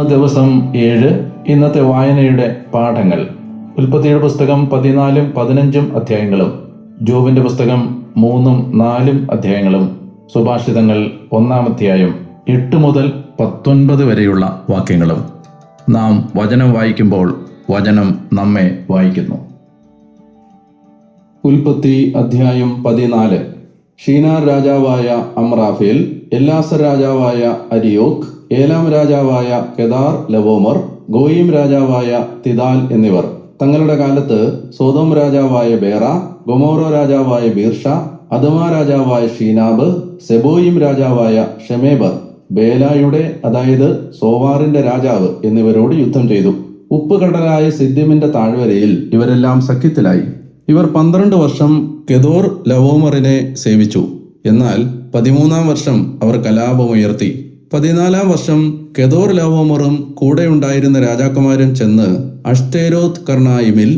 ദിവസം ഏഴ്. ഇന്നത്തെ വായനയുടെ പാഠങ്ങൾ. ഉൽപ്പത്തിയുടെ പുസ്തകം പതിനാലും പതിനഞ്ചും അധ്യായങ്ങളും. ജോബിന്റെ പുസ്തകം മൂന്നും നാലും അധ്യായങ്ങളും. സുഭാഷിതങ്ങൾ ഒന്നാം അധ്യായം എട്ട് മുതൽ പത്തൊൻപത് വരെയുള്ള വാക്യങ്ങളും. നാം വചനം വായിക്കുമ്പോൾ വചനം നമ്മെ വായിക്കുന്നു. ഉൽപ്പത്തി അധ്യായം പതിനാല്. ഷീനാർ രാജാവായ അമ്രാഫേൽ എല്ലാസർ രാജാവായ അരിയോക്ക് ഏലാം രാജാവായ കെദാർ ലവോമർ ഗോയിം രാജാവായ തിദാൽ എന്നിവർ. തങ്ങളുടെ കാലത്ത് സോതോം രാജാവായ ബേറ ഗൊമോറോ രാജാവായ ബീർഷ അദമ രാജാവായ ഷീനാബ് സെബോയിം രാജാവായ ഷെമേബർ ബേലായുടെ അതായത് സോവാറിന്റെ രാജാവ് എന്നിവരോട് യുദ്ധം ചെയ്തു. ഉപ്പുകടലായ സിദ്ധ്യമിന്റെ താഴ്വരയിൽ ഇവരെല്ലാം സഖ്യത്തിലായി. ഇവർ പന്ത്രണ്ട് വർഷം കെദോർ ലവോമറിനെ സേവിച്ചു. എന്നാൽ പതിമൂന്നാം വർഷം അവർ കലാപമുയർത്തി. പതിനാലാം വർഷം കെദോർ ലവോമറും കൂടെയുണ്ടായിരുന്ന രാജാക്കന്മാരും ചെന്ന് അഷ്തേരോത്ത് കർണായിമിൽ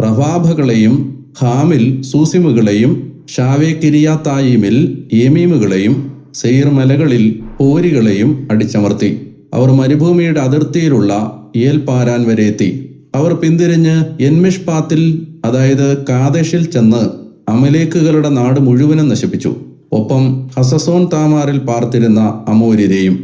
റവാബകളെയും ഹാമിൽ സൂസിമുകളെയും ഷാവേ കിരിയാത്തായിമിൽ ഏമീമുകളെയും സെയ്ർ മലകളിൽ പോരികളെയും അടിച്ചമർത്തി. അവർ മരുഭൂമിയുടെ അതിർത്തിയിലുള്ള ഏൽപാരാൻ വരെ എത്തി. അവർ പിന്തിരിഞ്ഞ് എൻമിഷ്പാത്തിൽ അതായത് കാദേശിൽ ചെന്ന് അമലേക്കുകളുടെ നാട് മുഴുവനും നശിപ്പിച്ചു. ഒപ്പം ഹസസോൺ താമാറിൽ പാർത്തിരുന്ന അമോര്യരെയും.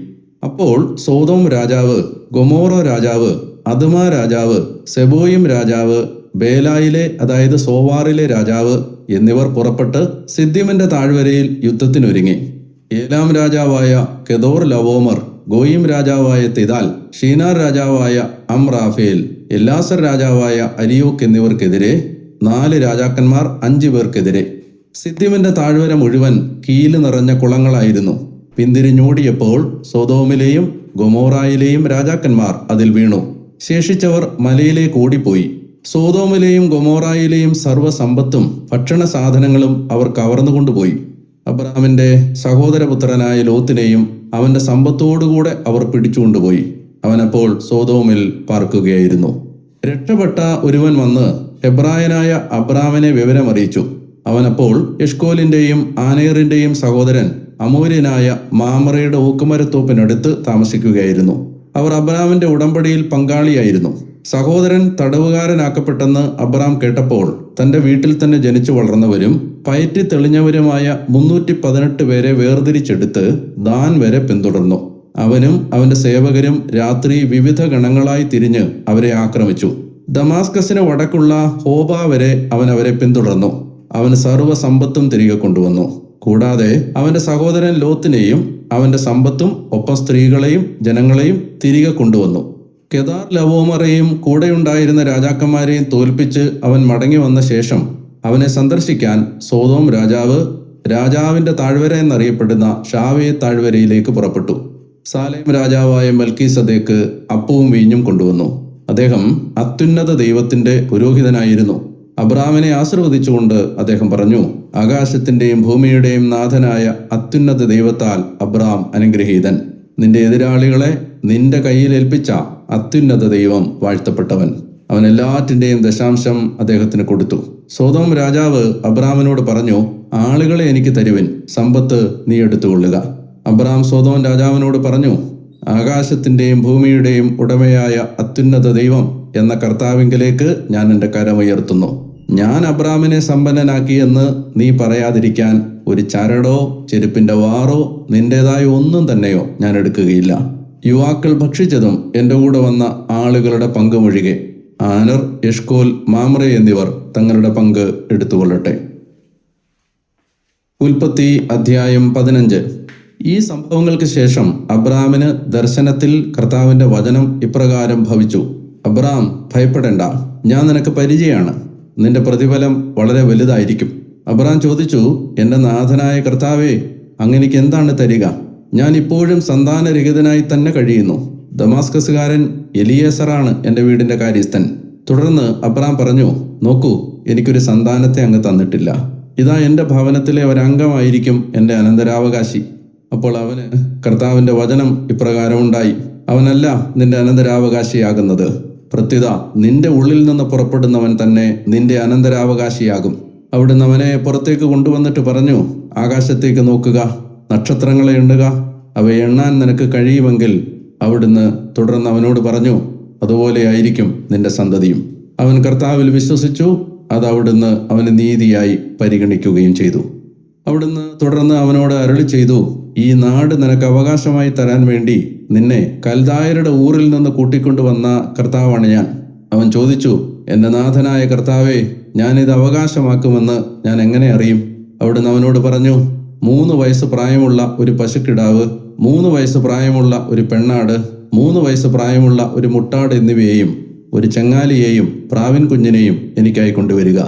അപ്പോൾ സോതോം രാജാവ് ഗൊമോറോ രാജാവ് അദമ രാജാവ് സെബോയിം രാജാവ് ബേലായിലെ അതായത് സോവാറിലെ രാജാവ് എന്നിവർ പുറപ്പെട്ട് സിദ്ധിമിന്റെ താഴ്വരയിൽ യുദ്ധത്തിനൊരുങ്ങി. ഏലാം രാജാവായ കെദോർ ലവോമർ ഗോയിം രാജാവായ തിദാൽ ഷീനാർ രാജാവായ അം റാഫേൽ എല്ലാസർ രാജാവായ അലിയോക്ക് എന്നിവർക്കെതിരെ നാല് രാജാക്കന്മാർ അഞ്ചു പേർക്കെതിരെ സിദ്ധിമിന്റെ താഴ്വര മുഴുവൻ കീൽ നിറഞ്ഞ കുളങ്ങളായിരുന്നു. പിന്തിരിഞ്ഞോടിയപ്പോൾ സോതോമിലെയും ഗൊമോറായിലെയും രാജാക്കന്മാർ അതിൽ വീണു. ശേഷിച്ചവർ മലയിലേക്ക് ഓടിപ്പോയി സോതോമിലെയും ഗൊമോറായിലെയും സർവസമ്പത്തും ഭക്ഷണ സാധനങ്ങളും അവർ കവർന്നുകൊണ്ടുപോയി. അബ്രഹാമിന്റെ സഹോദരപുത്രനായ ലോത്തിനെയും അവന്റെ സമ്പത്തോടുകൂടെ അവർ പിടിച്ചുകൊണ്ടുപോയി. അവനപ്പോൾ സോതോമിൽ പാർക്കുകയായിരുന്നു. രക്ഷപ്പെട്ട ഒരുവൻ വന്ന് ഹെബ്രായനായ അബ്രാമിനെ വിവരമറിയിച്ചു. അവനപ്പോൾ എഷ്കോലിന്റെയും ആനേറിന്റെയും സഹോദരൻ അമൂര്യനായ മാമറയുടെ ഊക്കുമരത്തോപ്പിനടുത്ത് താമസിക്കുകയായിരുന്നു. അവർ അബ്രാമിന്റെ ഉടമ്പടിയിൽ പങ്കാളിയായിരുന്നു. സഹോദരൻ തടവുകാരനാക്കപ്പെട്ടെന്ന് അബ്രാം കേട്ടപ്പോൾ തന്റെ വീട്ടിൽ തന്നെ ജനിച്ചു വളർന്നവരും പയറ്റി തെളിഞ്ഞവരുമായ മുന്നൂറ്റി പതിനെട്ട് പേരെ വേർതിരിച്ചെടുത്ത് ദാൻ വരെ പിന്തുടർന്നു. അവനും അവന്റെ സേവകരും രാത്രി വിവിധ ഗണങ്ങളായി തിരിഞ്ഞ് അവരെ ആക്രമിച്ചു. ദമാസ്കസിന് വടക്കുള്ള ഹോബ വരെ അവൻ അവരെ പിന്തുടർന്നു. അവന് സർവ സമ്പത്തും തിരികെ കൊണ്ടുവന്നു. കൂടാതെ അവന്റെ സഹോദരൻ ലോത്തിനെയും അവന്റെ സമ്പത്തും ഒപ്പം സ്ത്രീകളെയും ജനങ്ങളെയും തിരികെ കൊണ്ടുവന്നു. കെദാർ ലവോമറയും കൂടെയുണ്ടായിരുന്ന രാജാക്കന്മാരെയും തോൽപ്പിച്ച് അവൻ മടങ്ങി വന്ന ശേഷം അവനെ സന്ദർശിക്കാൻ സോതോം രാജാവ് രാജാവിന്റെ താഴ്വര എന്നറിയപ്പെടുന്ന ഷാവേ താഴ്വരയിലേക്ക് പുറപ്പെട്ടു. സാലേം രാജാവായ മൽക്കി സദേക്ക് അപ്പവും വീഞ്ഞും കൊണ്ടുവന്നു. അദ്ദേഹം അത്യുന്നത ദൈവത്തിന്റെ പുരോഹിതനായിരുന്നു. അബ്രാമിനെ ആശീർവദിച്ചുകൊണ്ട് അദ്ദേഹം പറഞ്ഞു ആകാശത്തിന്റെയും ഭൂമിയുടെയും നാഥനായ അത്യുന്നത ദൈവത്താൽ അബ്രാം അനുഗ്രഹീതൻ. നിന്റെ എതിരാളികളെ നിന്റെ കയ്യിൽ ഏൽപ്പിച്ച അത്യുന്നത ദൈവം വാഴ്ത്തപ്പെട്ടവൻ. അവൻ എല്ലാറ്റിന്റെയും ദശാംശം അദ്ദേഹത്തിന് കൊടുത്തു. സോതോം രാജാവ് അബ്രാമിനോട് പറഞ്ഞു ആളുകളെ എനിക്ക് തരുവിൻ സമ്പത്ത് നീ എടുത്തുകൊള്ളുക. അബ്രാം സോതോം രാജാവിനോട് പറഞ്ഞു ആകാശത്തിന്റെയും ഭൂമിയുടെയും ഉടമയായ അത്യുന്നത ദൈവം എന്ന കർത്താവിങ്കിലേക്ക് ഞാൻ എന്റെ കരമുയർത്തുന്നു ഞാൻ അബ്രാമിനെ സമ്പന്നനാക്കിയെന്ന് നീ പറയാതിരിക്കാൻ ഒരു ചരടോ ചെരുപ്പിന്റെ വാറോ നിന്റേതായ ഒന്നും തന്നെയോ ഞാൻ എടുക്കുകയില്ല. യുവാക്കൾ ഭക്ഷിച്ചതും എന്റെ കൂടെ വന്ന ആളുകളുടെ പങ്കുമൊഴികെ ആനർ യഷ്കോൽ മാമറെ എന്നിവർ തങ്ങളുടെ പങ്ക് എടുത്തുകൊള്ളട്ടെ. ഉൽപ്പത്തി അധ്യായം പതിനഞ്ച്. ഈ സംഭവങ്ങൾക്ക് ശേഷം അബ്രാമിന് ദർശനത്തിൽ കർത്താവിന്റെ വചനം ഇപ്രകാരം ഭവിച്ചു. അബ്രാം ഭയപ്പെടേണ്ട. ഞാൻ നിനക്ക് പരിചയമാണ് നിന്റെ പ്രതിഫലം വളരെ വലുതായിരിക്കും. അബ്രാം ചോദിച്ചു എന്റെ നാഥനായ കർത്താവേ അങ്ങനെക്ക് എന്താണ് തരിക? ഞാൻ ഇപ്പോഴും സന്താനരഹിതനായി തന്നെ കഴിയുന്നു. ദമാസ്കസുകാരൻ എലിയേസറാണ് എന്റെ വീടിന്റെ കാര്യസ്ഥൻ. തുടർന്ന് അബ്രാം പറഞ്ഞു നോക്കൂ എനിക്കൊരു സന്താനത്തെ അങ്ങ് തന്നിട്ടില്ല. ഇതാ എന്റെ ഭവനത്തിലെ ഒരംഗമായിരിക്കും എന്റെ അനന്തരാവകാശി. അപ്പോൾ അവന് കർത്താവിന്റെ വചനം ഇപ്രകാരം ഉണ്ടായി അവനല്ല നിന്റെ അനന്തരാവകാശിയാകുന്നത്. പ്രത്യുത നിന്റെ ഉള്ളിൽ നിന്ന് പുറപ്പെടുന്നവൻ തന്നെ നിന്റെ അനന്തരാവകാശിയാകും. അവിടുന്ന് അവനെ പുറത്തേക്ക് കൊണ്ടുവന്നിട്ട് പറഞ്ഞു ആകാശത്തേക്ക് നോക്കുക നക്ഷത്രങ്ങളെ എണ്ണുക അവ എണ്ണാൻ നിനക്ക് കഴിയുമെങ്കിൽ അവിടുന്ന് തുടർന്ന് അവനോട് പറഞ്ഞു അതുപോലെ ആയിരിക്കും നിന്റെ സന്തതിയും. അവൻ കർത്താവിൽ വിശ്വസിച്ചു അത് അവിടുന്ന് അവന് നീതിയായി പരിഗണിക്കുകയും ചെയ്തു. അവിടുന്ന് തുടർന്ന് അവനോട് അരുളി ചെയ്തു ഈ നാട് നിനക്ക് അവകാശമായി തരാൻ വേണ്ടി നിന്നെ കൽദായരുടെ ഊറിൽ നിന്ന് കൂട്ടിക്കൊണ്ടുവന്ന കർത്താവാണ് ഞാൻ. അവൻ ചോദിച്ചു എന്റെ നാഥനായ കർത്താവെ ഞാനിത് അവകാശമാക്കുമെന്ന് ഞാൻ എങ്ങനെ അറിയും? അവിടുന്ന് അവനോട് പറഞ്ഞു മൂന്ന് വയസ്സ് പ്രായമുള്ള ഒരു പശുക്കിടാവ് മൂന്ന് വയസ്സ് പ്രായമുള്ള ഒരു പെണ്ണാട് മൂന്ന് വയസ്സ് പ്രായമുള്ള ഒരു മുട്ടാട് എന്നിവയെയും ഒരു ചെങ്ങാലിയെയും പ്രാവിൻ കുഞ്ഞിനെയും എനിക്കായി കൊണ്ടുവരിക.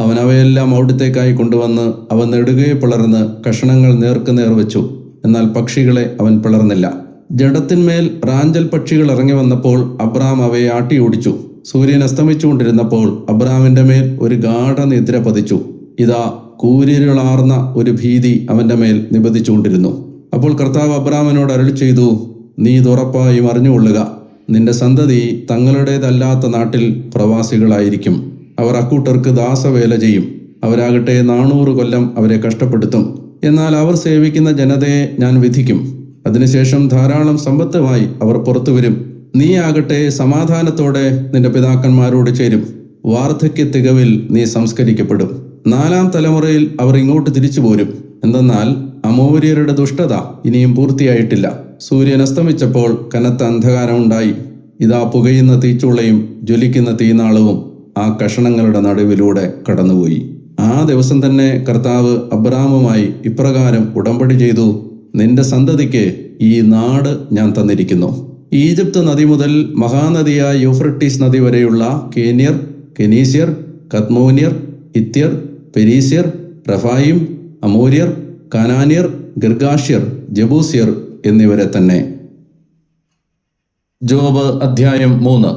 അവൻ അവയെല്ലാം അവിടുത്തേക്കായി കൊണ്ടുവന്ന് അവ നെടുകയെ പിളർന്ന് കഷണങ്ങൾ നേർക്ക് നേർ വെച്ചു. എന്നാൽ പക്ഷികളെ അവൻ പിളർന്നില്ല. ജഡത്തിന്മേൽ റാഞ്ചൽ പക്ഷികൾ ഇറങ്ങി വന്നപ്പോൾ അബ്രാം അവയെ ആട്ടി ഓടിച്ചു. സൂര്യൻ അസ്തമിച്ചുകൊണ്ടിരുന്നപ്പോൾ അബ്രാമിന്റെ മേൽ ഒരു ഗാഠനിദ്ര പതിച്ചു. ഇതാ കൂരിരുളാർന്ന ഒരു ഭീതി അവന്റെ മേൽ നിബദിച്ചുകൊണ്ടിരുന്നു അപ്പോൾ കർത്താവ് അബ്രാമിനോട് അരുൾ ചെയ്തു നീ ഇതുറപ്പായും അറിഞ്ഞുകൊള്ളുക. നിന്റെ സന്തതി തങ്ങളുടേതല്ലാത്ത നാട്ടിൽ പ്രവാസികളായിരിക്കും. അവർ അക്കൂട്ടർക്ക് ദാസവേല ചെയ്യും. അവരാകട്ടെ നാനൂറ് കൊല്ലം അവരെ കഷ്ടപ്പെടുത്തും. എന്നാൽ അവർ സേവിക്കുന്ന ജനതയെ ഞാൻ വിധിക്കും. അതിനുശേഷം ധാരാളം സമ്പത്തുമായി അവർ പുറത്തു വരും. നീ ആകട്ടെ സമാധാനത്തോടെ നിന്റെ പിതാക്കന്മാരോട് ചേരും. വാർദ്ധക്യ തികവിൽ നീ സംസ്കരിക്കപ്പെടും. നാലാം തലമുറയിൽ അവർ ഇങ്ങോട്ട് തിരിച്ചു പോരും. എന്തെന്നാൽ അമോര്യരുടെ ദുഷ്ടത ഇനിയും പൂർത്തിയായിട്ടില്ല. സൂര്യൻ അസ്തമിച്ചപ്പോൾ കനത്ത അന്ധകാരമുണ്ടായി ഇതാ പുകയുന്ന തീച്ചുളയും ജ്വലിക്കുന്ന തീനാളവും ആ കഷണങ്ങളുടെ നടുവിലൂടെ കടന്നുപോയി. ആ ദിവസം തന്നെ കർത്താവ് അബ്രാമുമായി ഇപ്രകാരം ഉടമ്പടി ചെയ്തു നിന്റെ സന്തതിക്ക് ഈ നാട് ഞാൻ തന്നിരിക്കുന്നു. ഈജിപ്ത് നദി മുതൽ മഹാനദിയായ യൂഫ്രട്ടീസ് നദി വരെയുള്ള കേനിയർ കെനീസിയർ കത്മോനിയർ ഇത്യർ പെരീസിയർ റഫായിം അമൂര്യർ കനാനിയർ ഗർഗാഷ്യർ ജബൂസിയർ എന്നിവരെ തന്നെ. ജോബ് അധ്യായം മൂന്ന്.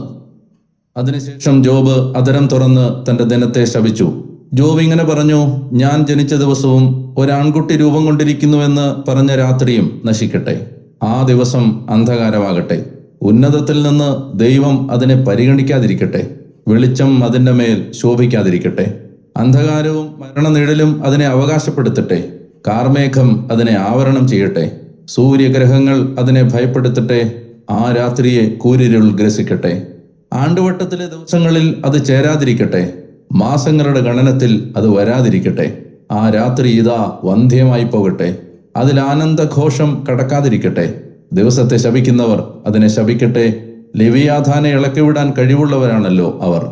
അതിനുശേഷം ജോബ് അതരം തുറന്ന് തന്റെ ദിനത്തെ ശപിച്ചു. ജോബ് ഇങ്ങനെ പറഞ്ഞു ഞാൻ ജനിച്ച ദിവസവും ഒരാൺകുട്ടി രൂപം കൊണ്ടിരിക്കുന്നുവെന്ന് പറഞ്ഞ രാത്രിയും നശിക്കട്ടെ. ആ ദിവസം അന്ധകാരമാകട്ടെ. ഉന്നതത്തിൽ നിന്ന് ദൈവം അതിനെ പരിഗണിക്കാതിരിക്കട്ടെ. വെളിച്ചം അതിന്റെ മേൽ ശോഭിക്കാതിരിക്കട്ടെ. അന്ധകാരവും മരണനിഴലും അതിനെ അവകാശപ്പെടുത്തട്ടെ. കാർമേഘം അതിനെ ആവരണം ചെയ്യട്ടെ. സൂര്യഗ്രഹങ്ങൾ അതിനെ ഭയപ്പെടുത്തട്ടെ. ആ രാത്രിയെ കൂരിരുൾ ഗ്രസിക്കട്ടെ. ആണ്ടുവട്ടത്തിലെ ദിവസങ്ങളിൽ അത് ചേരാതിരിക്കട്ടെ. മാസങ്ങളുടെ ഗണനത്തിൽ അത് വരാതിരിക്കട്ടെ. ആ രാത്രി ഇതാ വന്ധ്യമായി പോകട്ടെ. അതിൽ ആനന്ദഘോഷം കടക്കാതിരിക്കട്ടെ. ദിവസത്തെ ശപിക്കുന്നവർ അതിനെ ശപിക്കട്ടെ. ലിവിയാധാനെ ഇളക്കിവിടാൻ കഴിവുള്ളവരാണല്ലോ അവർ.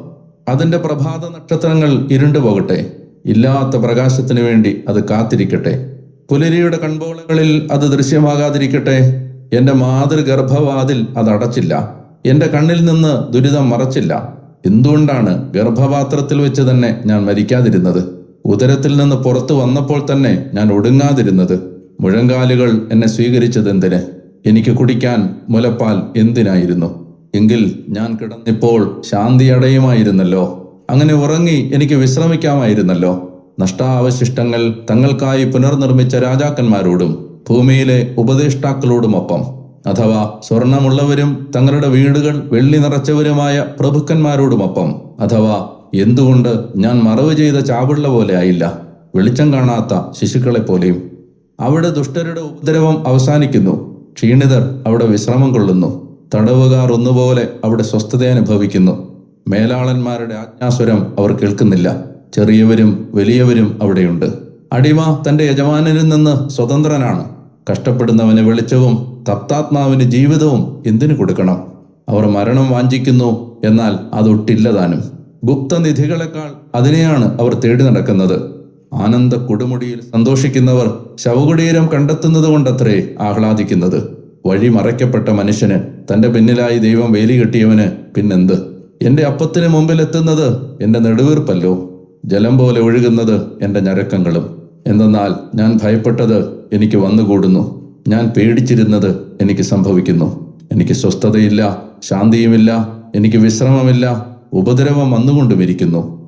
അതിന്റെ പ്രഭാത നക്ഷത്രങ്ങൾ ഇരുണ്ടു പോകട്ടെ. ഇല്ലാത്ത പ്രകാശത്തിനു വേണ്ടി അത് കാത്തിരിക്കട്ടെ. പുലരിയുടെ കൺപോളകളിൽ അത് ദൃശ്യമാകാതിരിക്കട്ടെ. എന്റെ മാതൃഗർഭവാതിൽ അത് അടച്ചില്ല. എന്റെ കണ്ണിൽ നിന്ന് ദുരിതം മറച്ചില്ല. എന്തുകൊണ്ടാണ് ഗർഭപാത്രത്തിൽ വെച്ച് തന്നെ ഞാൻ മരിക്കാതിരുന്നത്? ഉദരത്തിൽ നിന്ന് പുറത്തു വന്നപ്പോൾ തന്നെ ഞാൻ ഒടുങ്ങാതിരുന്നത്. മുഴങ്കാലുകൾ എന്നെ സ്വീകരിച്ചതെന്തിന്? എനിക്ക് കുടിക്കാൻ മുലപ്പാൽ എന്തിനായിരുന്നു? എങ്കിൽ ഞാൻ കിടന്നിപ്പോൾ ശാന്തി അടയുമായിരുന്നല്ലോ അങ്ങനെ ഉറങ്ങി എനിക്ക് വിശ്രമിക്കാമായിരുന്നല്ലോ. നഷ്ടാവശിഷ്ടങ്ങൾ തങ്ങൾക്കായി പുനർനിർമ്മിച്ച രാജാക്കന്മാരോടും ഭൂമിയിലെ ഉപദേഷ്ടാക്കളോടുമൊപ്പം അഥവാ സ്വർണമുള്ളവരും തങ്ങളുടെ വീടുകൾ വെള്ളി നിറച്ചവരുമായ പ്രഭുക്കന്മാരോടുമൊപ്പം. അഥവാ എന്തുകൊണ്ട് ഞാൻ മറവ് ചെയ്ത ചാവുള്ള പോലെ ആയില്ല? വെളിച്ചം കാണാത്ത ശിശുക്കളെ പോലെയും അവിടെ ദുഷ്ടരുടെ ഉപദ്രവം അവസാനിക്കുന്നു. ക്ഷീണിതർ അവിടെ വിശ്രമം കൊള്ളുന്നു. തടവുകാർ ഒന്നുപോലെ അവിടെ സ്വസ്ഥത അനുഭവിക്കുന്നു. മേലാളന്മാരുടെ ആജ്ഞാസ്വരം അവർ കേൾക്കുന്നില്ല. ചെറിയവരും വലിയവരും അവിടെയുണ്ട്. അടിമ തന്റെ യജമാനിൽ നിന്ന് സ്വതന്ത്രനാണ്. കഷ്ടപ്പെടുന്നവന് വെളിച്ചവും തപ്താത്മാവിന് ജീവിതവും എന്തിനു കൊടുക്കണം? അവർ മരണം വാഞ്ചിക്കുന്നു എന്നാൽ അതൊട്ടില്ലതാനും ഗുപ്തനിധികളെക്കാൾ അതിനെയാണ് അവർ തേടി നടക്കുന്നത്. ആനന്ദ കൊടുമുടിയിൽ സന്തോഷിക്കുന്നവർ ശവകുടീരം കണ്ടെത്തുന്നത് കൊണ്ടത്രേ ആഹ്ലാദിക്കുന്നത്. വഴി മറയ്ക്കപ്പെട്ട മനുഷ്യന് തന്റെ പിന്നിലായി ദൈവം വേലി കെട്ടിയവന് പിന്നെന്ത്? എന്റെ അപ്പത്തിന് മുമ്പിൽ എത്തുന്നത് എന്റെ നെടുവീർപ്പല്ലോ. ജലം പോലെ ഒഴുകുന്നത് എന്റെ ഞരക്കങ്ങളും. എന്തെന്നാൽ ഞാൻ ഭയപ്പെട്ടത് എനിക്ക് വന്നുകൂടുന്നു. ഞാൻ പേടിച്ചിരുന്നത് എനിക്ക് സംഭവിക്കുന്നു. എനിക്ക് സ്വസ്ഥതയില്ല ശാന്തിയുമില്ല എനിക്ക് വിശ്രമമില്ല ഉപദ്രവം വന്നുകൊണ്ടും ഇരിക്കുന്നു.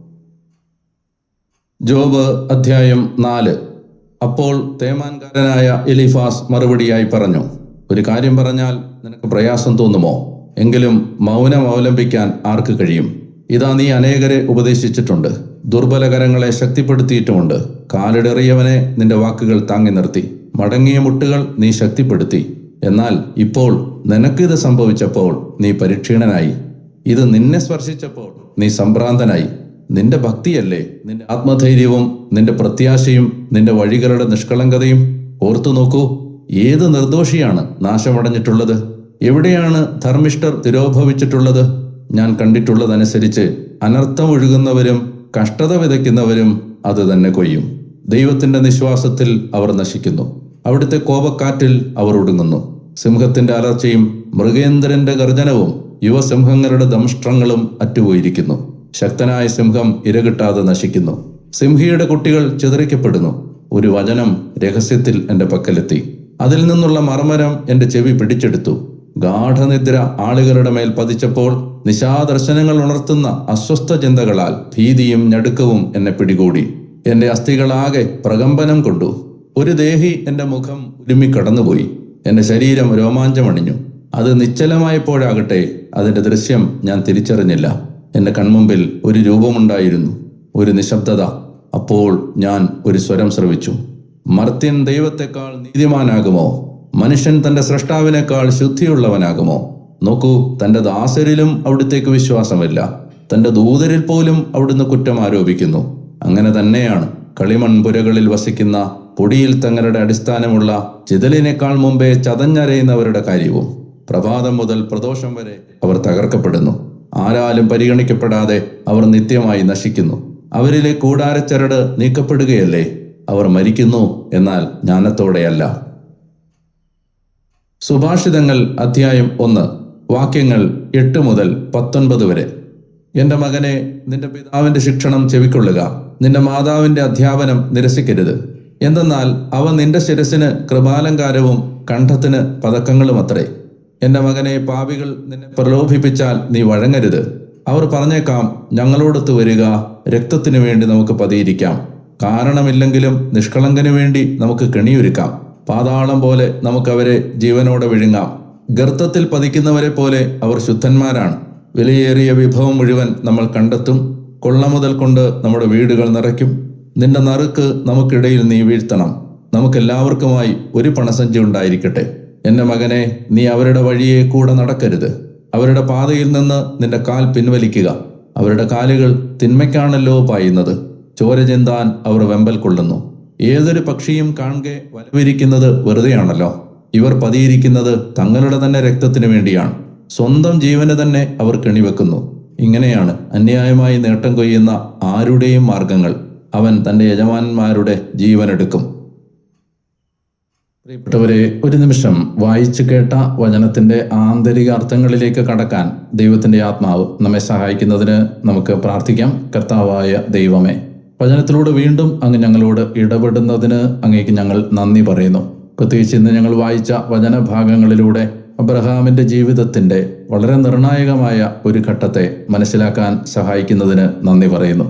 ജോബ് അധ്യായം നാല്. അപ്പോൾ തേമാൻകാരനായ എലിഫാസ് മറുപടിയായി പറഞ്ഞു ഒരു കാര്യം പറഞ്ഞാൽ നിനക്ക് പ്രയാസം തോന്നുമോ? എങ്കിലും മൗനം അവലംബിക്കാൻ ആർക്ക് കഴിയും? ഇതാ നീ അനേകരെ ഉപദേശിച്ചിട്ടുണ്ട്. ദുർബലകരങ്ങളെ ശക്തിപ്പെടുത്തിയിട്ടുമുണ്ട്. കാലിടറിയവനെ നിന്റെ വാക്കുകൾ താങ്ങി നിർത്തി. മടങ്ങിയ മുട്ടുകൾ നീ ശക്തിപ്പെടുത്തി. എന്നാൽ ഇപ്പോൾ നിനക്കിത് സംഭവിച്ചപ്പോൾ നീ പരിക്ഷീണനായി. ഇത് നിന്നെ സ്പർശിച്ചപ്പോൾ നീ സംഭ്രാന്തനായി. നിന്റെ ഭക്തിയല്ലേ നിന്റെ ആത്മധൈര്യവും നിന്റെ പ്രത്യാശയും നിന്റെ വഴികളുടെ നിഷ്കളങ്കതയും? ഓർത്തു നോക്കൂ ഏത് നിർദോഷിയാണ് നാശമടഞ്ഞിട്ടുള്ളത്? എവിടെയാണ് ധർമ്മിഷ്ഠർ തിരോഭവിച്ചിട്ടുള്ളത്? ഞാൻ കണ്ടിട്ടുള്ളതനുസരിച്ച് അനർത്ഥമൊഴുകുന്നവരും കഷ്ടത വിതയ്ക്കുന്നവരും അത് തന്നെ കൊയ്യും. ദൈവത്തിന്റെ നിശ്വാസത്തിൽ അവർ നശിക്കുന്നു. അവിടുത്തെ കോപക്കാറ്റിൽ അവർ ഒടുങ്ങുന്നു. സിംഹത്തിന്റെ അലർച്ചയും മൃഗേന്ദ്രന്റെ ഗർജനവും യുവസിംഹങ്ങളുടെ ദംഷ്ട്രങ്ങളും അറ്റുപോയിരിക്കുന്നു. ശക്തനായ സിംഹം ഇരകിട്ടാതെ നശിക്കുന്നു. സിംഹിയുടെ കുട്ടികൾ ചിതറിക്കപ്പെടുന്നു. ഒരു വചനം രഹസ്യത്തിൽ എന്റെ പക്കലെത്തി. അതിൽ നിന്നുള്ള മർമരം എന്റെ ചെവി പിടിച്ചെടുത്തു. ഗാഠനിദ്ര ആളുകളുടെ മേൽ പതിച്ചപ്പോൾ നിശാദർശനങ്ങൾ ഉണർത്തുന്ന അസ്വസ്ഥ ചിന്തകളാൽ ഭീതിയും ഞടുക്കവും എന്നെ പിടികൂടി. എന്റെ അസ്ഥികളാകെ പ്രകമ്പനം കൊണ്ടു ഒരു ദേഹി എന്റെ മുഖം ഉരുമി കടന്നുപോയി. എന്റെ ശരീരം രോമാഞ്ചമണിഞ്ഞു അത് നിശ്ചലമായപ്പോഴാകട്ടെ അതിന്റെ ദൃശ്യം ഞാൻ തിരിച്ചറിഞ്ഞില്ല. എന്റെ കൺമുമ്പിൽ ഒരു രൂപമുണ്ടായിരുന്നു. ഒരു നിശബ്ദത. അപ്പോൾ ഞാൻ ഒരു സ്വരം ശ്രവിച്ചു. മർത്യൻ ദൈവത്തെക്കാൾ നീതിമാനാകുമോ? മനുഷ്യൻ തന്റെ സൃഷ്ടാവിനേക്കാൾ ശുദ്ധിയുള്ളവനാകുമോ? നോക്കൂ തന്റെ ദാസരിലും അവിടുത്തേക്ക് വിശ്വാസമില്ല. തന്റെ ദൂതരിൽ പോലും അവിടുന്ന് കുറ്റം ആരോപിക്കുന്നു. അങ്ങനെ തന്നെയാണ് കളിമൺപുരകളിൽ വസിക്കുന്ന പൊടിയിൽ തങ്ങളുടെ അടിസ്ഥാനമുള്ള ചിതലിനേക്കാൾ മുമ്പേ ചതഞ്ഞരയുന്നവരുടെ കാര്യവും പ്രഭാതം മുതൽ പ്രദോഷം വരെ അവർ തകർക്കപ്പെടുന്നു. ആരാലും പരിഗണിക്കപ്പെടാതെ അവർ നിത്യമായി നശിക്കുന്നു. അവരിലെ കൂടാരച്ചരട് നീക്കപ്പെടുകയല്ലേ? അവർ മരിക്കുന്നു എന്നാൽ ജ്ഞാനത്തോടെയല്ല. സുഭാഷിതങ്ങൾ അധ്യായം ഒന്ന് വാക്യങ്ങൾ എട്ട് മുതൽ പത്തൊൻപത് വരെ. എന്റെ മകനെ നിന്റെ പിതാവിന്റെ ശിക്ഷണം ചെവിക്കൊള്ളുക. നിന്റെ മാതാവിന്റെ അധ്യാപനം നിരസിക്കരുത്. എന്തെന്നാൽ അവ നിന്റെ ശിരസിന് കൃപാലങ്കാരവും കണ്ഠത്തിന് പതക്കങ്ങളും അത്രേ എന്റെ മകനെ പാപികൾ നിന്നെ പ്രലോഭിപ്പിച്ചാൽ നീ വഴങ്ങരുത്. അവർ പറഞ്ഞേക്കാം ഞങ്ങളോടൊത്ത് വരിക രക്തത്തിനു വേണ്ടി നമുക്ക് പതിയിരിക്കാം. കാരണമില്ലെങ്കിലും നിഷ്കളങ്കന് വേണ്ടി നമുക്ക് കെണിയൊരുക്കാം. പാതാളം പോലെ നമുക്കവരെ ജീവനോടെ വിഴുങ്ങാം. ഗർത്തത്തിൽ പതിക്കുന്നവരെ പോലെ അവർ ശുദ്ധന്മാരാണ്. വിലയേറിയ വിഭവം മുഴുവൻ നമ്മൾ കണ്ടെത്തും കൊള്ള മുതൽ കൊണ്ട് നമ്മുടെ വീടുകൾ നിറയ്ക്കും. നിന്റെ നറുക്ക് നമുക്കിടയിൽ നീ വീഴ്ത്തണം. നമുക്കെല്ലാവർക്കുമായി ഒരു പണസഞ്ചി ഉണ്ടായിരിക്കട്ടെ. എന്റെ മകനെ നീ അവരുടെ വഴിയെ കൂടെ നടക്കരുത്. അവരുടെ പാതയിൽ നിന്ന് നിന്റെ കാൽ പിൻവലിക്കുക. അവരുടെ കാലുകൾ തിന്മയ്ക്കാണല്ലോ പായുന്നത്. ചോര ചിന്താൻ അവർ വെമ്പൽ കൊള്ളുന്നു. ഏതൊരു പക്ഷിയും കാണുകെ വലവിരിക്കുന്നത് വെറുതെയാണല്ലോ. ഇവർ പതിയിരിക്കുന്നത് തങ്ങളുടെ തന്നെ രക്തത്തിനു വേണ്ടിയാണ്. സ്വന്തം ജീവന് തന്നെ അവർ കെണിവെക്കുന്നു. ഇങ്ങനെയാണ് അന്യായമായി നേട്ടം കൊയ്യുന്ന ആരുടെയും മാർഗങ്ങൾ അവൻ തന്റെ യജമാനന്മാരുടെ ജീവനെടുക്കും. പ്രിയപ്പെട്ടവരെ ഒരു നിമിഷം വായിച്ചു കേട്ട വചനത്തിന്റെ ആന്തരിക അർത്ഥങ്ങളിലേക്ക് കടക്കാൻ ദൈവത്തിന്റെ ആത്മാവ് നമ്മെ സഹായിക്കുന്നതിന് നമുക്ക് പ്രാർത്ഥിക്കാം. കർത്താവായ ദൈവമേ വചനത്തിലൂടെ വീണ്ടും അങ്ങ് ഞങ്ങളോട് ഇടപെടുന്നതിന് അങ്ങേക്ക് ഞങ്ങൾ നന്ദി പറയുന്നു. പ്രത്യേകിച്ച് ഇന്ന് ഞങ്ങൾ വായിച്ച വചനഭാഗങ്ങളിലൂടെ അബ്രഹാമിന്റെ ജീവിതത്തിന്റെ വളരെ നിർണായകമായ ഒരു ഘട്ടത്തെ മനസ്സിലാക്കാൻ സഹായിക്കുന്നതിന് നന്ദി പറയുന്നു.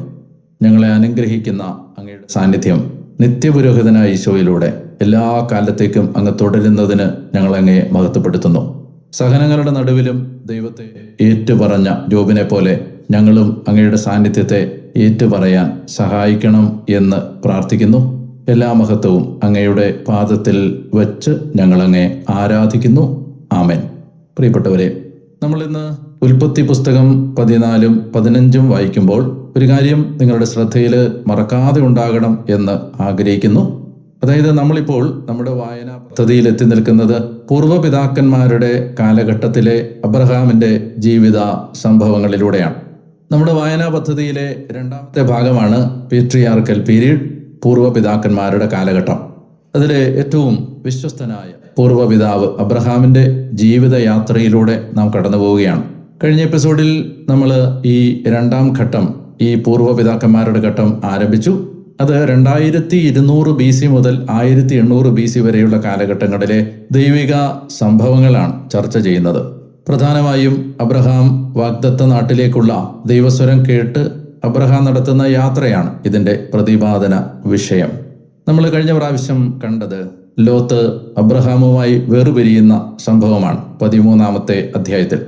ഞങ്ങളെ അനുഗ്രഹിക്കുന്ന അങ്ങയുടെ സാന്നിധ്യം നിത്യപുരോഹിതനായ ഈശോയിലൂടെ എല്ലാ കാലത്തേക്കും അങ്ങ് തുടരുന്നതിന് ഞങ്ങൾ അങ്ങയെ മഹത്വപ്പെടുത്തുന്നു. സഹനങ്ങളുടെ നടുവിലും ദൈവത്തെ ഏറ്റുപറഞ്ഞ ജോബിനെ പോലെ ഞങ്ങളും അങ്ങയുടെ സാന്നിധ്യത്തെ ഏറ്റുപറയാൻ സഹായിക്കണം എന്ന് പ്രാർത്ഥിക്കുന്നു. എല്ലാ മഹത്വവും അങ്ങയുടെ പാദത്തിൽ വച്ച് ഞങ്ങളങ്ങെ ആരാധിക്കുന്നു. ആമേൻ. പ്രിയപ്പെട്ടവരെ നമ്മൾ ഇന്ന് ഉൽപ്പത്തി പുസ്തകം പതിനാലും പതിനഞ്ചും വായിക്കുമ്പോൾ ഒരു കാര്യം നിങ്ങളുടെ ശ്രദ്ധയിൽ മറക്കാതെ ഉണ്ടാകണം എന്ന് ആഗ്രഹിക്കുന്നു. അതായത് നമ്മളിപ്പോൾ നമ്മുടെ വായനാ പദ്ധതിയിൽ എത്തി നിൽക്കുന്നത് പൂർവപിതാക്കന്മാരുടെ കാലഘട്ടത്തിലെ അബ്രഹാമിന്റെ ജീവിത സംഭവങ്ങളിലൂടെയാണ്. നമ്മുടെ വായനാ പദ്ധതിയിലെ രണ്ടാമത്തെ ഭാഗമാണ് പീട്രിയാർക്കൽ പീരീഡ് പൂർവപിതാക്കന്മാരുടെ കാലഘട്ടം. അതിലെ ഏറ്റവും വിശ്വസ്തനായ പൂർവപിതാവ് അബ്രഹാമിന്റെ ജീവിതയാത്രയിലൂടെ നാം കടന്നു പോവുകയാണ്. കഴിഞ്ഞ എപ്പിസോഡിൽ നമ്മൾ ഈ രണ്ടാം ഘട്ടം ഈ പൂർവപിതാക്കന്മാരുടെ ഘട്ടം ആരംഭിച്ചു. അത് രണ്ടായിരത്തി ഇരുന്നൂറ് ബി സി മുതൽ ആയിരത്തി എണ്ണൂറ് ബി സി വരെയുള്ള കാലഘട്ടങ്ങളിലെ ദൈവിക സംഭവങ്ങളാണ് ചർച്ച ചെയ്യുന്നത്. പ്രധാനമായും അബ്രഹാം വാഗ്ദത്ത നാട്ടിലേക്കുള്ള ദൈവസ്വരം കേട്ട് അബ്രഹാം നടത്തുന്ന യാത്രയാണ് ഇതിന്റെ പ്രതിപാദന വിഷയം. നമ്മൾ കഴിഞ്ഞ പ്രാവശ്യം കണ്ടത് ലോത്ത് അബ്രഹാമുമായി വേർപിരിയുന്ന സംഭവമാണ് പതിമൂന്നാമത്തെ അധ്യായത്തിൽ.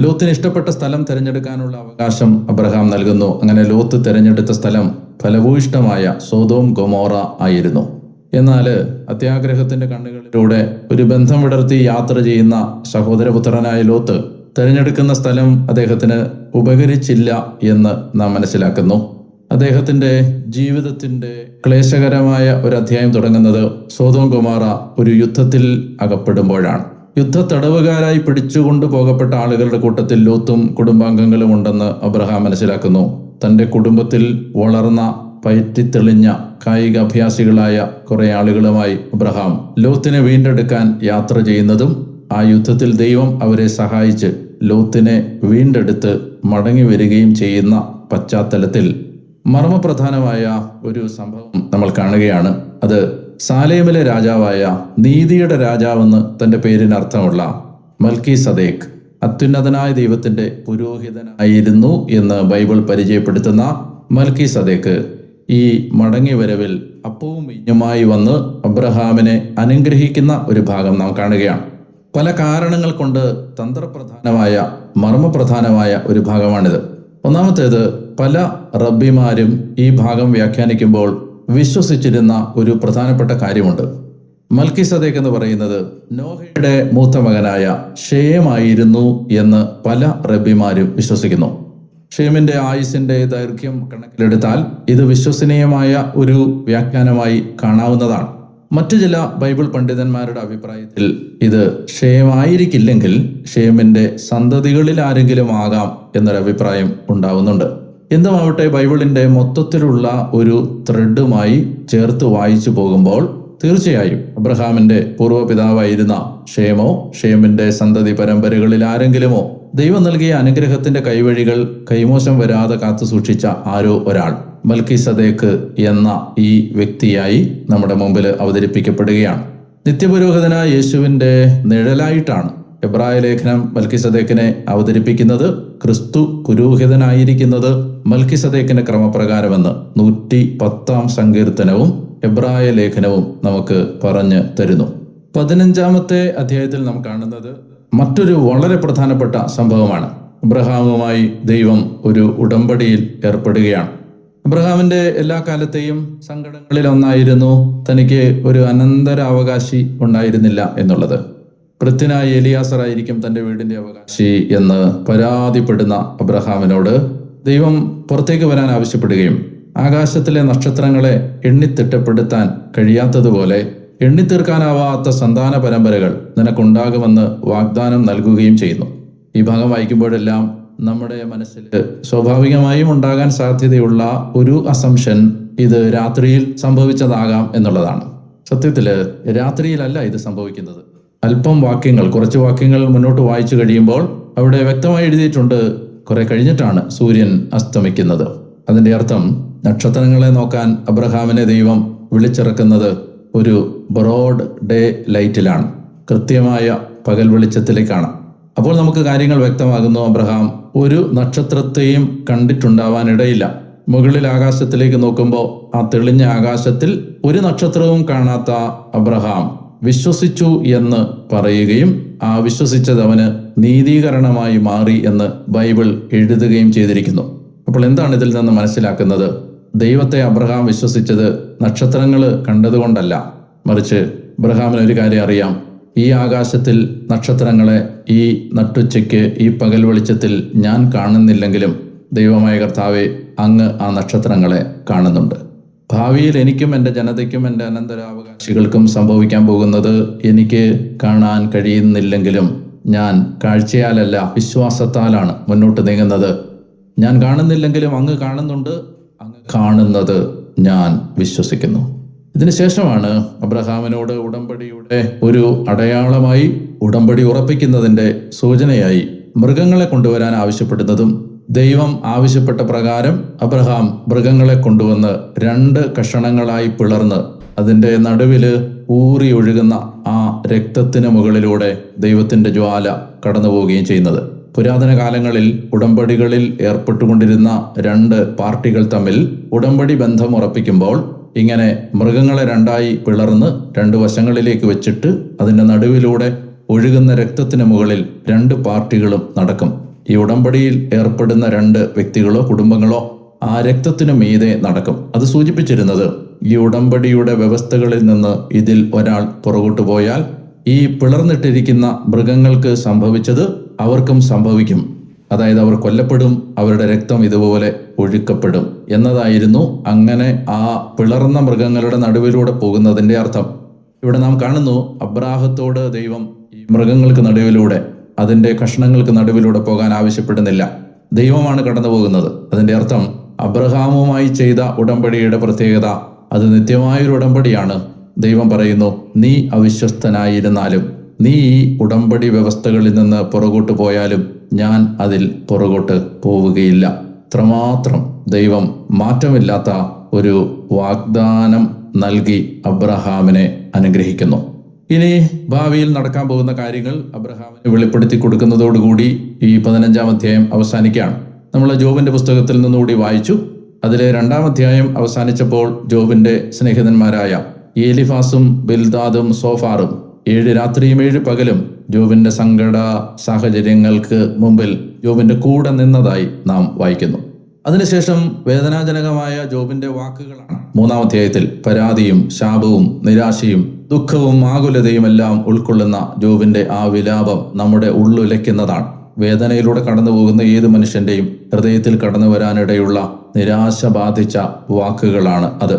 ലോത്തിന് ഇഷ്ടപ്പെട്ട സ്ഥലം തിരഞ്ഞെടുക്കാനുള്ള അവകാശം അബ്രഹാം നൽകുന്നു. അങ്ങനെ ലോത്ത് തിരഞ്ഞെടുത്ത സ്ഥലം ഫലഭൂയിഷ്ടമായ സോതോം ഗൊമോറ ആയിരുന്നു. എന്നാൽ അത്യാഗ്രഹത്തിന്റെ കണ്ണുകളിലൂടെ ഒരു ബന്ധം വിടർത്തി യാത്ര ചെയ്യുന്ന സഹോദരപുത്രനായ ലോത്ത് തിരഞ്ഞെടുക്കുന്ന സ്ഥലം അദ്ദേഹത്തിന് ഉപകരിച്ചില്ല എന്ന് നാം മനസ്സിലാക്കുന്നു. അദ്ദേഹത്തിന്റെ ജീവിതത്തിന്റെ ക്ലേശകരമായ ഒരു അധ്യായം തുടങ്ങുന്നത് സോതോം കുമാറ ഒരു യുദ്ധത്തിൽ അകപ്പെടുമ്പോഴാണ്. യുദ്ധ തടവുകാരായി പിടിച്ചുകൊണ്ടു പോകപ്പെട്ട ആളുകളുടെ കൂട്ടത്തിൽ ലോത്തും കുടുംബാംഗങ്ങളും ഉണ്ടെന്ന് അബ്രഹാം മനസ്സിലാക്കുന്നു. തന്റെ കുടുംബത്തിൽ വളർന്ന പയറ്റിത്തെളിഞ്ഞ കായിക അഭ്യാസികളായ കുറെ ആളുകളുമായി അബ്രഹാം ലോത്തിനെ വീണ്ടെടുക്കാൻ യാത്ര ചെയ്യുന്നതും ആ യുദ്ധത്തിൽ ദൈവം അവരെ സഹായിച്ച് ലോത്തിനെ വീണ്ടെടുത്ത് മടങ്ങി വരികയും ചെയ്യുന്ന പശ്ചാത്തലത്തിൽ മർമ്മപ്രധാനമായ ഒരു സംഭവം നമ്മൾ കാണുകയാണ്. അത് സാലേമിലെ രാജാവായ നീതിയുടെ രാജാവെന്ന് തന്റെ പേരിന് അർത്ഥമുള്ള മൽക്കി സദേഖ് അത്യുന്നതനായ ദൈവത്തിന്റെ പുരോഹിതനായിരുന്നു എന്ന് ബൈബിൾ പരിചയപ്പെടുത്തുന്ന മൽക്കി സദേഖ് ഈ മടങ്ങി വരവിൽ അപ്പവും ഇഞ്ഞുമായി വന്ന് അബ്രഹാമിനെ അനുഗ്രഹിക്കുന്ന ഒരു ഭാഗം നാം കാണുകയാണ്. പല കാരണങ്ങൾ കൊണ്ട് തന്ത്രപ്രധാനമായ മർമ്മപ്രധാനമായ ഒരു ഭാഗമാണിത്. ഒന്നാമത്തേത് പല റബ്ബിമാരും ഈ ഭാഗം വ്യാഖ്യാനിക്കുമ്പോൾ വിശ്വസിച്ചിരുന്ന ഒരു പ്രധാനപ്പെട്ട കാര്യമുണ്ട്. മൽക്കി സദേക്ക് എന്ന് പറയുന്നത് നോഹയുടെ മൂത്ത മകനായ ഷേമായിരുന്നു എന്ന് പല റബ്ബിമാരും വിശ്വസിക്കുന്നു. ഷേമിന്റെ ആയുസിന്റെ ദൈർഘ്യം കണക്കിലെടുത്താൽ ഇത് വിശ്വസനീയമായ ഒരു വ്യാഖ്യാനമായി കാണാവുന്നതാണ്. മറ്റു ചില ബൈബിൾ പണ്ഡിതന്മാരുടെ അഭിപ്രായത്തിൽ ഇത് ഷേമായിരിക്കില്ലെങ്കിൽ ഷേമിന്റെ സന്തതികളിൽ ആരെങ്കിലും ആകാം എന്നൊരു അഭിപ്രായം ഉണ്ടാവുന്നുണ്ട്. എന്തുമാവട്ടെ ബൈബിളിന്റെ മൊത്തത്തിലുള്ള ഒരു ത്രെഡുമായി ചേർത്ത് വായിച്ചു പോകുമ്പോൾ തീർച്ചയായും അബ്രഹാമിന്റെ പൂർവപിതാവായിരുന്ന ഷേമോ ഷേമിന്റെ സന്തതി പരമ്പരകളിൽ ആരെങ്കിലുമോ ദൈവം നൽകിയ അനുഗ്രഹത്തിന്റെ കൈവഴികൾ കൈമോശം വരാതെ കാത്തു സൂക്ഷിച്ച ആരോ ഒരാൾ മൽക്കി സദേക്ക് എന്ന ഈ വ്യക്തിയായി നമ്മുടെ മുമ്പിൽ അവതരിപ്പിക്കപ്പെടുകയാണ്. നിത്യപുരോഹിതനായ യേശുവിന്റെ നിഴലായിട്ടാണ് എബ്രായ ലേഖനം മൽക്കിസദേക്കിനെ അവതരിപ്പിക്കുന്നത് ക്രിസ്തു കുരൂഹിതനായിരിക്കുന്നത് മൽക്കിസദേക്കിന്റെ ക്രമപ്രകാരമെന്ന് നൂറ്റി പത്താം സങ്കീർത്തനവും എബ്രായ ലേഖനവും നമുക്ക് പറഞ്ഞു തരുന്നു. പതിനഞ്ചാമത്തെ അധ്യായത്തിൽ നാം കാണുന്നത് മറ്റൊരു വളരെ പ്രധാനപ്പെട്ട സംഭവമാണ്. അബ്രഹാമുമായി ദൈവം ഒരു ഉടമ്പടിയിൽ ഏർപ്പെടുകയാണ്. അബ്രഹാമിന്റെ എല്ലാ കാലത്തെയും സങ്കടങ്ങളിൽ ഒന്നായിരുന്നു. തനിക്ക് ഒരു അനന്തരാവകാശി ഉണ്ടായിരുന്നില്ല എന്നുള്ളത്. കൃത്യനായ എലിയാസറായിരിക്കും തന്റെ വീടിന്റെ അവകാശി എന്ന് പരാതിപ്പെടുന്ന അബ്രഹാമിനോട് ദൈവം പുറത്തേക്ക് വരാൻ ആവശ്യപ്പെടുകയും ആകാശത്തിലെ നക്ഷത്രങ്ങളെ എണ്ണിത്തിട്ടപ്പെടുത്താൻ കഴിയാത്തതുപോലെ എണ്ണിത്തീർക്കാനാവാത്ത സന്താന പരമ്പരകൾ നിനക്കുണ്ടാകുമെന്ന് വാഗ്ദാനം നൽകുകയും ചെയ്യുന്നു. ഈ ഭാഗം വായിക്കുമ്പോഴെല്ലാം നമ്മുടെ മനസ്സിൽ സ്വാഭാവികമായും ഉണ്ടാകാൻ സാധ്യതയുള്ള ഒരു അസംഷൻ ഇത് രാത്രിയിൽ സംഭവിച്ചതാകാം എന്നുള്ളതാണ്. സത്യത്തിൽ രാത്രിയിലല്ല ഇത് സംഭവിക്കുന്നത്. അല്പം വാക്യങ്ങൾ കുറച്ച് വാക്യങ്ങൾ മുന്നോട്ട് വായിച്ചു കഴിയുമ്പോൾ അവിടെ വ്യക്തമായി എഴുതിയിട്ടുണ്ട് കുറെ കഴിഞ്ഞിട്ടാണ് സൂര്യൻ അസ്തമിക്കുന്നത്. അതിന്റെ അർത്ഥം നക്ഷത്രങ്ങളെ നോക്കാൻ അബ്രഹാമിനെ ദൈവം വിളിച്ചിറക്കുന്നത് ഒരു ബ്രോഡ് ഡേ ലൈറ്റിലാണ് കൃത്യമായ പകൽ വെളിച്ചത്തിലേക്കാണ്. അപ്പോൾ നമുക്ക് കാര്യങ്ങൾ വ്യക്തമാകുന്നു അബ്രഹാം ഒരു നക്ഷത്രത്തെയും കണ്ടിട്ടുണ്ടാവാനിടയില്ല. മുകളിൽ ആകാശത്തിലേക്ക് നോക്കുമ്പോൾ ആ തെളിഞ്ഞ ആകാശത്തിൽ ഒരു നക്ഷത്രവും കാണാത്ത അബ്രഹാം വിശ്വസിച്ചു എന്ന് പറയുകയും ആ വിശ്വസിച്ചത് അവന് നീതീകരണമായി മാറി എന്ന് ബൈബിൾ എഴുതുകയും ചെയ്തിരിക്കുന്നു. അപ്പോൾ എന്താണ് ഇതിൽ നിന്ന് മനസ്സിലാക്കുന്നത്? ദൈവത്തെ അബ്രഹാം വിശ്വസിച്ചത് നക്ഷത്രങ്ങൾ കണ്ടതുകൊണ്ടല്ല. മറിച്ച് അബ്രഹാമിന് ഒരു കാര്യം അറിയാം. ഈ ആകാശത്തിൽ നക്ഷത്രങ്ങളെ ഈ നട്ടുച്ചയ്ക്ക് ഈ പകൽ വെളിച്ചത്തിൽ ഞാൻ കാണുന്നില്ലെങ്കിലും ദൈവമായ കർത്താവെ അങ്ങ് ആ നക്ഷത്രങ്ങളെ കാണുന്നുണ്ട്. ഭാവിയിൽ എനിക്കും എന്റെ ജനതയ്ക്കും എന്റെ അനന്തരാവകാശികൾക്കും സംഭവിക്കാൻ പോകുന്നത് എനിക്ക് കാണാൻ കഴിയുന്നില്ലെങ്കിലും ഞാൻ കാഴ്ചയാലല്ല വിശ്വാസത്താലാണ് മുന്നോട്ട് നീങ്ങുന്നത്. ഞാൻ കാണുന്നില്ലെങ്കിലും അങ്ങ് കാണുന്നുണ്ട് അങ്ങ് കാണുന്നത് ഞാൻ വിശ്വസിക്കുന്നു. ഇതിനുശേഷമാണ് അബ്രഹാമിനോട് ഉടമ്പടിയുടെ ഒരു അടയാളമായി ഉടമ്പടി ഉറപ്പിക്കുന്നതിന്റെ സൂചനയായി മൃഗങ്ങളെ കൊണ്ടുവരാൻ ആവശ്യപ്പെടുന്നതും ദൈവം ആവശ്യപ്പെട്ട പ്രകാരം അബ്രഹാം മൃഗങ്ങളെ കൊണ്ടുവന്ന് രണ്ട് കഷണങ്ങളായി പിളർന്ന് അതിന്റെ നടുവിൽ ഊറി ഒഴുകുന്ന ആ രക്തത്തിന് മുകളിലൂടെ ദൈവത്തിന്റെ ജ്വാല കടന്നു പോവുകയും ചെയ്യുന്നത്. പുരാതന കാലങ്ങളിൽ ഉടമ്പടികളിൽ ഏർപ്പെട്ടുകൊണ്ടിരുന്ന രണ്ട് പാർട്ടികൾ തമ്മിൽ ഉടമ്പടി ബന്ധം ഉറപ്പിക്കുമ്പോൾ ഇങ്ങനെ മൃഗങ്ങളെ രണ്ടായി പിളർന്ന് രണ്ട് വശങ്ങളിലേക്ക് വെച്ചിട്ട് അതിന്റെ നടുവിലൂടെ ഒഴുകുന്ന രക്തത്തിന് മുകളിൽ രണ്ട് പാർട്ടികളും നടക്കും. ഈ ഉടമ്പടിയിൽ ഏർപ്പെടുന്ന രണ്ട് വ്യക്തികളോ കുടുംബങ്ങളോ ആ രക്തത്തിനു മീതെ നടക്കും. അത് സൂചിപ്പിച്ചിരുന്നത് ഈ ഉടമ്പടിയുടെ വ്യവസ്ഥകളിൽ നിന്ന് ഇതിൽ ഒരാൾ പുറകോട്ടു പോയാൽ ഈ പിളർന്നിട്ടിരിക്കുന്ന മൃഗങ്ങൾക്ക് സംഭവിച്ചത് അവർക്കും സംഭവിക്കും. അതായത് അവർ കൊല്ലപ്പെടും അവരുടെ രക്തം ഇതുപോലെ ഒഴുക്കപ്പെടും എന്നതായിരുന്നു അങ്ങനെ ആ പിളർന്ന മൃഗങ്ങളുടെ നടുവിലൂടെ പോകുന്നതിന്റെ അർത്ഥം. ഇവിടെ നാം കാണുന്നു അബ്രാഹത്തോട് ദൈവം ഈ മൃഗങ്ങൾക്ക് നടുവിലൂടെ അതിന്റെ കഷ്ണങ്ങൾക്ക് നടുവിലൂടെ പോകാൻ ആവശ്യപ്പെടുന്നില്ല. ദൈവമാണ് കടന്നു പോകുന്നത് അതിന്റെ അർത്ഥം അബ്രഹാമുമായി ചെയ്ത ഉടമ്പടിയുടെ പ്രത്യേകത അത് നിത്യമായൊരു ഉടമ്പടിയാണ്. ദൈവം പറയുന്നു നീ അവിശ്വസ്തനായിരുന്നാലും നീ ഈ ഉടമ്പടി വ്യവസ്ഥകളിൽ നിന്ന് പുറകോട്ട് പോയാലും ഞാൻ അതിൽ പുറകോട്ട് പോവുകയില്ല. അത്രമാത്രം ദൈവം മാറ്റമില്ലാത്ത ഒരു വാഗ്ദാനം നൽകി അബ്രഹാമിനെ അനുഗ്രഹിക്കുന്നു. ഇനി ഭാവിയിൽ നടക്കാൻ പോകുന്ന കാര്യങ്ങൾ അബ്രഹാമിന് വെളിപ്പെടുത്തി കൊടുക്കുന്നതോടുകൂടി ഈ പതിനഞ്ചാം അധ്യായം അവസാനിക്കുകയാണ്. നമ്മൾ ജോബിന്റെ പുസ്തകത്തിൽ നിന്നുകൂടി വായിച്ചു. അതിലെ രണ്ടാം അധ്യായം അവസാനിച്ചപ്പോൾ ജോബിന്റെ സ്നേഹിതന്മാരായ ഏലിഫാസും ബിൽദാദും സോഫാറും ഏഴ് രാത്രിയും ഏഴ് പകലും ജോബിന്റെ സങ്കട സാഹചര്യങ്ങൾക്ക് മുമ്പിൽ ജോബിന്റെ കൂടെ നിന്നതായി നാം വായിക്കുന്നു. അതിനുശേഷം വേദനാജനകമായ ജോബിന്റെ വാക്കുകളാണ് മൂന്നാം അധ്യായത്തിൽ പരാതിയും ശാപവും നിരാശയും ദുഃഖവും ആകുലതയും എല്ലാം ഉൾക്കൊള്ളുന്ന ജോബിന്റെ ആ വിലാപം നമ്മുടെ ഉള്ളുലയ്ക്കുന്നതാണ്. വേദനയിലൂടെ കടന്നു പോകുന്ന ഏത് മനുഷ്യന്റെയും ഹൃദയത്തിൽ കടന്നു വരാനിടയുള്ള നിരാശ ബാധിച്ച വാക്കുകളാണ് അത്.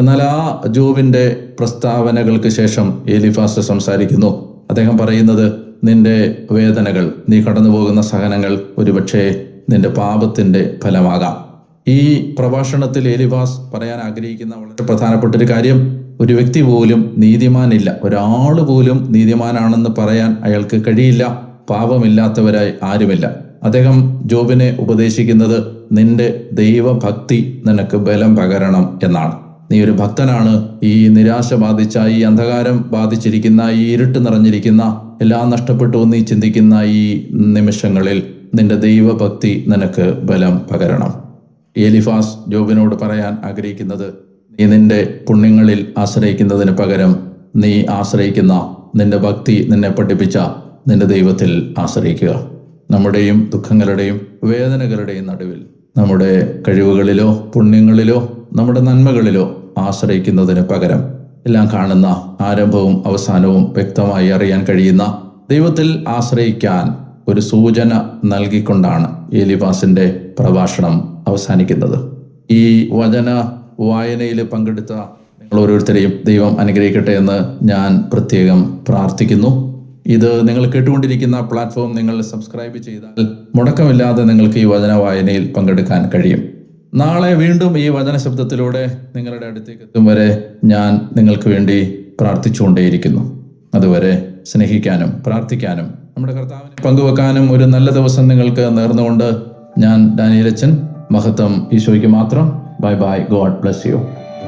എന്നാൽ ആ ജോബിന്റെ പ്രസ്താവനകൾക്ക് ശേഷം എലിഫാസ് സംസാരിക്കുന്നു. അദ്ദേഹം പറയുന്നത് നിന്റെ വേദനകൾ നീ കടന്നു പോകുന്ന സഹനങ്ങൾ ഒരുപക്ഷെ നിന്റെ പാപത്തിന്റെ ഫലമാകാം. ഈ പ്രഭാഷണത്തിൽ എലിഫാസ് പറയാൻ ആഗ്രഹിക്കുന്ന വളരെ പ്രധാനപ്പെട്ട ഒരു കാര്യം ഒരു വ്യക്തി പോലും നീതിമാനില്ല. ഒരാൾ പോലും നീതിമാനാണെന്ന് പറയാൻ അയാൾക്ക് കഴിയില്ല. പാപമില്ലാത്തവരായി ആരുമില്ല. അദ്ദേഹം ജോബിനെ ഉപദേശിക്കുന്നത് നിന്റെ ദൈവഭക്തി നിനക്ക് ബലം പകരണം എന്നാണ്. നീ ഒരു ഭക്തനാണ്. ഈ നിരാശ ബാധിച്ച ഈ അന്ധകാരം ബാധിച്ചിരിക്കുന്ന ഈ ഇരുട്ട് നിറഞ്ഞിരിക്കുന്ന എല്ലാം നഷ്ടപ്പെട്ടു നീ ചിന്തിക്കുന്ന ഈ നിമിഷങ്ങളിൽ നിന്റെ ദൈവഭക്തി നിനക്ക് ബലം പകരണം. എലിഫാസ് ജോബിനോട് പറയാൻ ആഗ്രഹിക്കുന്നത് നീ നിന്റെ പുണ്യങ്ങളിൽ ആശ്രയിക്കുന്നതിന് പകരം നീ ആശ്രയിക്കുന്ന നിന്റെ ഭക്തി നിന്നെ പഠിപ്പിച്ച നിന്റെ ദൈവത്തിൽ ആശ്രയിക്കുക. നമ്മുടെയും ദുഃഖങ്ങളുടെയും വേദനകളുടെയും നടുവിൽ നമ്മുടെ കഴിവുകളിലോ പുണ്യങ്ങളിലോ നമ്മുടെ നന്മകളിലോ ആശ്രയിക്കുന്നതിന് പകരം എല്ലാം കാണുന്ന ആരംഭവും അവസാനവും വ്യക്തമായി അറിയാൻ കഴിയുന്ന ദൈവത്തിൽ ആശ്രയിക്കാൻ ഒരു സൂചന നൽകിക്കൊണ്ടാണ് ഏലിവാസിന്റെ പ്രഭാഷണം അവസാനിക്കുന്നത്. ഈ വചന വായനയിൽ പങ്കെടുത്ത നിങ്ങൾ ഓരോരുത്തരെയും ദൈവം അനുഗ്രഹിക്കട്ടെ എന്ന് ഞാൻ പ്രത്യേകം പ്രാർത്ഥിക്കുന്നു. ഇത് നിങ്ങൾ കേട്ടുകൊണ്ടിരിക്കുന്ന പ്ലാറ്റ്ഫോം നിങ്ങൾ സബ്സ്ക്രൈബ് ചെയ്താൽ മുടക്കമില്ലാതെ നിങ്ങൾക്ക് ഈ വചന വായനയിൽ പങ്കെടുക്കാൻ കഴിയും. നാളെ വീണ്ടും ഈ വചന ശബ്ദത്തിലൂടെ നിങ്ങളുടെ അടുത്തേക്ക് എത്തും വരെ ഞാൻ നിങ്ങൾക്ക് വേണ്ടി പ്രാർത്ഥിച്ചുകൊണ്ടേയിരിക്കുന്നു. അതുവരെ സ്നേഹിക്കാനും പ്രാർത്ഥിക്കാനും നമ്മുടെ കർത്താവിനെ പങ്കുവെക്കാനും ഒരു നല്ല ദിവസം നിങ്ങൾക്ക് നേർന്നുകൊണ്ട് ഞാൻ ഡാനിയലച്ചൻ മഹത്വം ഈശോയ്ക്ക് മാത്രം bye bye God bless you